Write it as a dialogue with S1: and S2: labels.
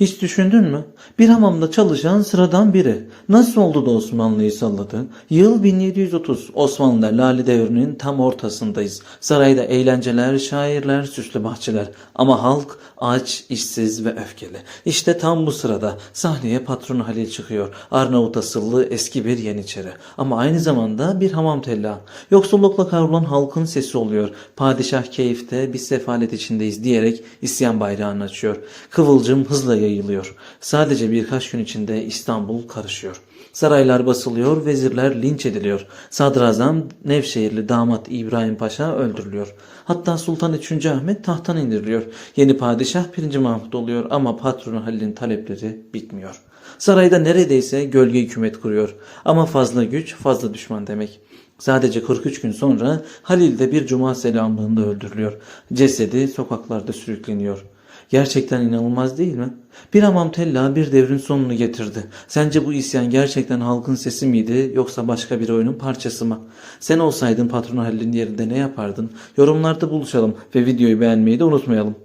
S1: Hiç düşündün mü? Bir hamamda çalışan sıradan biri. Nasıl oldu da Osmanlı'yı salladı? Yıl 1730. Osmanlı Lale Devri'nin tam ortasındayız. Sarayda eğlenceler, şairler, süslü bahçeler. Ama halk aç, işsiz ve öfkeli. İşte tam bu sırada sahneye patron Halil çıkıyor. Arnavut asıllı eski bir yeniçeri. Ama aynı zamanda bir hamam tella. Yoksullukla kavrulan halkın sesi oluyor. Padişah keyifte biz sefalet içindeyiz diyerek isyan bayrağını açıyor. Kıvılcım hızla. Sadece birkaç gün içinde İstanbul karışıyor. Saraylar basılıyor, vezirler linç ediliyor. Sadrazam Nevşehirli damat İbrahim Paşa öldürülüyor. Hatta Sultan 3. Ahmet tahttan indiriliyor. Yeni padişah 1. Mahmut oluyor ama patronu Halil'in talepleri bitmiyor. Sarayda neredeyse gölge hükümet kuruyor. Ama fazla güç fazla düşman demek. Sadece 43 gün sonra Halil de bir cuma selamlığında öldürülüyor. Cesedi sokaklarda sürükleniyor. Gerçekten inanılmaz değil mi? Bir hamam tella bir devrin sonunu getirdi. Sence bu isyan gerçekten halkın sesi miydi yoksa başka bir oyunun parçası mı? Sen olsaydın patron Halil'in yerinde ne yapardın? Yorumlarda buluşalım ve videoyu beğenmeyi de unutmayalım.